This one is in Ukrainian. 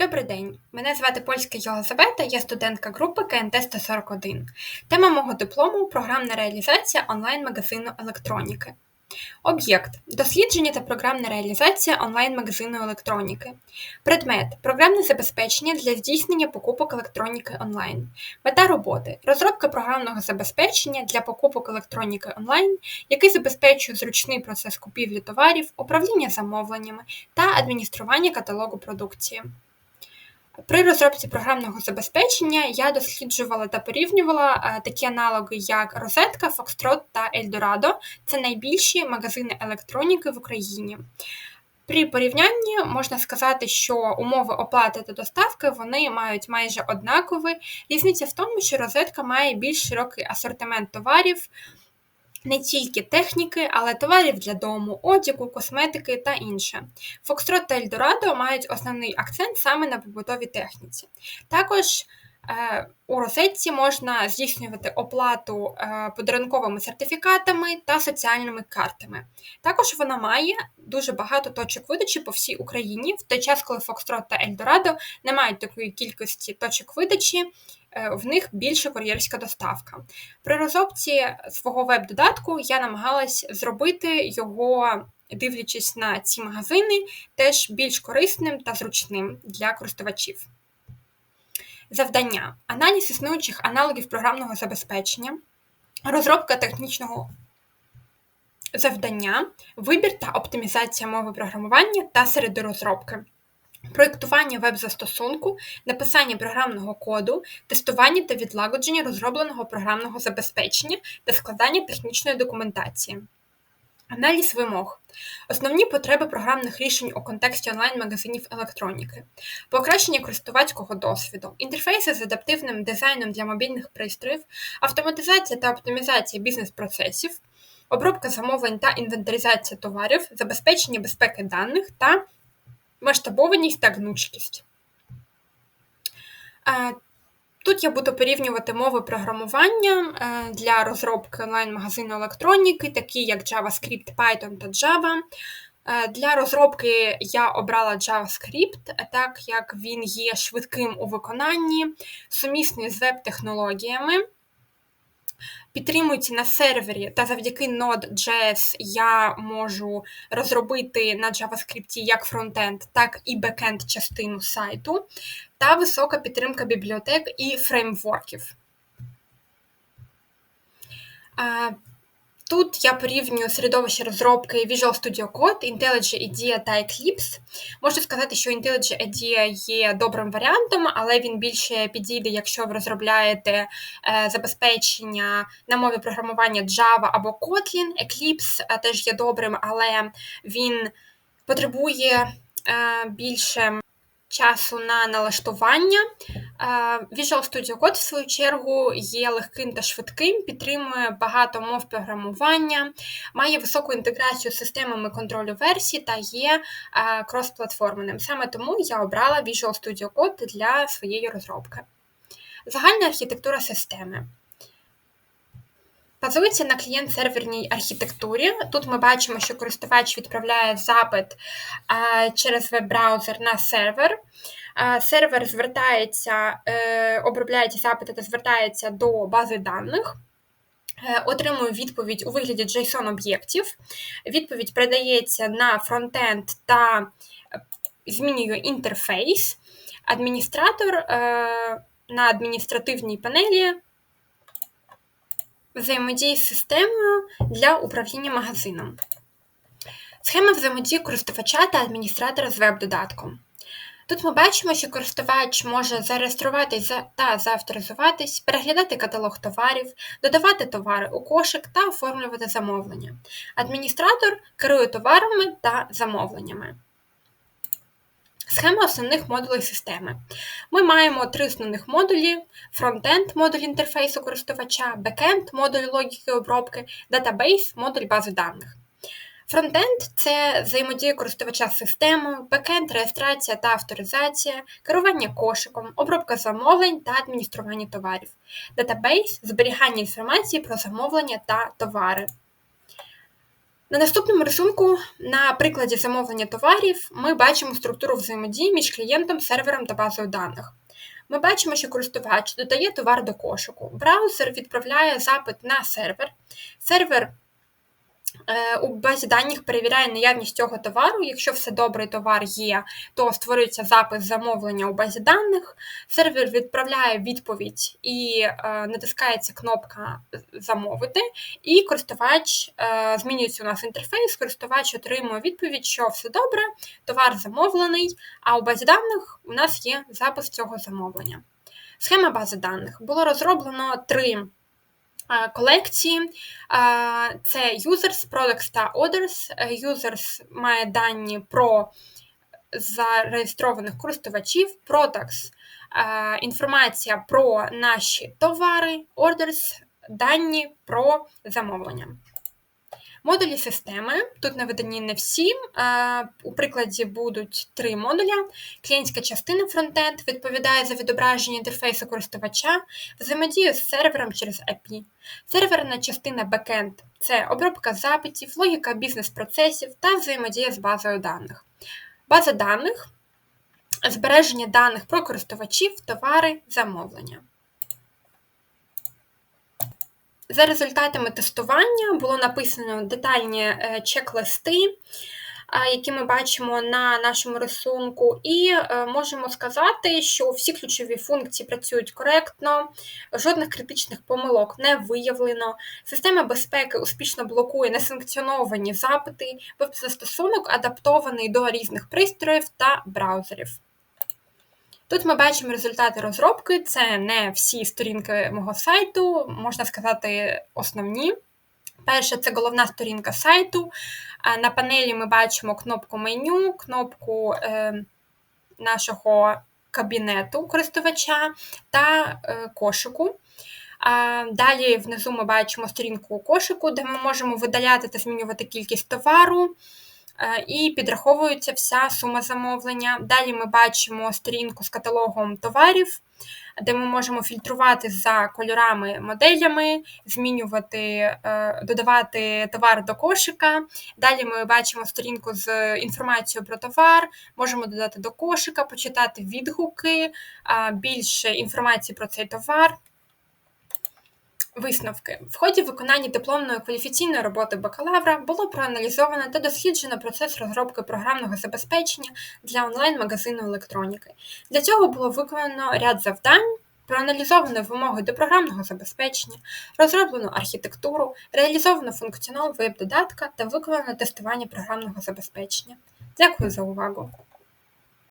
Добрий день, мене звати Польська Єлизавета, я студентка групи КНТ 141. Тема мого диплому програмна реалізація онлайн-магазину електроніки. Об'єкт дослідження та програмна реалізація онлайн-магазину електроніки. Предмет програмне забезпечення для здійснення покупок електроніки онлайн. Мета роботи розробка програмного забезпечення для покупок електроніки онлайн, який забезпечує зручний процес купівлі товарів, управління замовленнями та адміністрування каталогу продукції. При розробці програмного забезпечення я досліджувала та порівнювала е, такі аналоги, як Розетка, Foxtrot та Eldorado. Це найбільші магазини електроніки в Україні. При порівнянні можна сказати, що умови оплати та доставки вони мають майже однакові. Різниця в тому, що розетка має більш широкий асортимент товарів, не тільки техніки, але товарів для дому, одягу, косметики та інше. Фокстрот та Ельдорадо мають основний акцент саме на побутовій техніці. Також е, у розетці можна здійснювати оплату е, подарунковими сертифікатами та соціальними картами. Також вона має дуже багато точок видачі по всій Україні, в той час, коли Фокстрот та Ельдорадо не мають такої кількості точок видачі, в них більше кур'єрська доставка. При розробці свого веб-додатку я намагалась зробити його, дивлячись на ці магазини, теж більш корисним та зручним для користувачів. Завдання: аналіз існуючих аналогів програмного забезпечення, розробка технічного завдання, вибір та оптимізація мови програмування та середи розробки проєктування веб-застосунку, написання програмного коду, тестування та відлагодження розробленого програмного забезпечення та складання технічної документації. Аналіз вимог. Основні потреби програмних рішень у контексті онлайн-магазинів електроніки, покращення користувацького досвіду, інтерфейси з адаптивним дизайном для мобільних пристроїв, автоматизація та оптимізація бізнес-процесів, обробка замовлень та інвентаризація товарів, забезпечення безпеки даних та масштабованість та гнучкість. Тут я буду порівнювати мови програмування е, для розробки онлайн-магазину електроніки, такі як JavaScript, Python та Java. Е, для розробки я обрала JavaScript, так як він є швидким у виконанні, сумісний з веб-технологіями. Підтримується на сервері, та завдяки Node.js я можу розробити на JavaScript як фронтенд, так і бекенд частину сайту, та висока підтримка бібліотек і фреймворків. Тут я порівнюю середовище розробки Visual Studio Code, IntelliJ IDEA та Eclipse. Можу сказати, що IntelliJ IDEA є добрим варіантом, але він більше підійде, якщо ви розробляєте е, забезпечення на мові програмування Java або Kotlin. Eclipse е, теж є добрим, але він потребує е, більше часу на налаштування. Visual Studio Code, в свою чергу, є легким та швидким, підтримує багато мов програмування, має високу інтеграцію з системами контролю версій та є кросплатформеним. Саме тому я обрала Visual Studio Code для своєї розробки. Загальна архітектура системи. Базується на клієнт-серверній архітектурі. Тут ми бачимо, що користувач відправляє запит через веб-браузер на сервер. Сервер звертається, е, обробляє ці запити та звертається до бази даних. Е, отримує відповідь у вигляді JSON-об'єктів. Відповідь передається на фронтенд та змінює інтерфейс. Адміністратор е, на адміністративній панелі Взаємодії з системою для управління магазином. Схема взаємодії користувача та адміністратора з веб-додатком. Тут ми бачимо, що користувач може зареєструватись та заавторизуватись, переглядати каталог товарів, додавати товари у кошик та оформлювати замовлення. Адміністратор керує товарами та замовленнями. Схема основних модулей системи. Ми маємо три основних модулі: фронтенд модуль інтерфейсу користувача, бекенд модуль логіки обробки, датабейс модуль бази даних. Фронтенд це взаємодія користувача з системою, бекенд, реєстрація та авторизація, керування кошиком, обробка замовлень та адміністрування товарів, датабейс зберігання інформації про замовлення та товари. На наступному рисунку, на прикладі замовлення товарів, ми бачимо структуру взаємодії між клієнтом, сервером та базою даних. Ми бачимо, що користувач додає товар до кошику. Браузер відправляє запит на сервер. Сервер у базі даних перевіряє наявність цього товару. Якщо все добре, товар є, то створюється запис замовлення у базі даних. Сервер відправляє відповідь і е, натискається кнопка Замовити, і користувач е, змінюється у нас інтерфейс, користувач отримує відповідь, що все добре, товар замовлений, а у базі даних у нас є запис цього замовлення. Схема бази даних було розроблено три колекції. Це users, products та others. Users має дані про зареєстрованих користувачів, products – інформація про наші товари, orders – дані про замовлення. Модулі системи тут наведені не всі. У прикладі будуть три модуля. Клієнтська частина фронтенд відповідає за відображення інтерфейсу користувача, взаємодію з сервером через API. Серверна частина бекенд це обробка запитів, логіка бізнес-процесів та взаємодія з базою даних. База даних збереження даних про користувачів, товари, замовлення. За результатами тестування було написано детальні е, чек-листи, які ми бачимо на нашому рисунку, і е, можемо сказати, що всі ключові функції працюють коректно, жодних критичних помилок не виявлено. Система безпеки успішно блокує несанкціоновані запити, веб-застосунок адаптований до різних пристроїв та браузерів. Тут ми бачимо результати розробки, це не всі сторінки мого сайту, можна сказати, основні. Перше, це головна сторінка сайту. На панелі ми бачимо кнопку меню, кнопку е, нашого кабінету користувача та е, кошику. Далі внизу ми бачимо сторінку кошику, де ми можемо видаляти та змінювати кількість товару. Е, і підраховується вся сума замовлення. Далі ми бачимо сторінку з каталогом товарів, де ми можемо фільтрувати за кольорами, моделями, змінювати, е, додавати товар до кошика. Далі ми бачимо сторінку з інформацією про товар, можемо додати до кошика, почитати відгуки, більше інформації про цей товар. Висновки в ході виконання дипломної кваліфікаційної роботи бакалавра було проаналізовано та досліджено процес розробки програмного забезпечення для онлайн-магазину електроніки. Для цього було виконано ряд завдань. Проаналізовано вимоги до програмного забезпечення, розроблено архітектуру, реалізовано функціонал веб-додатка та виконано тестування програмного забезпечення. Дякую за увагу!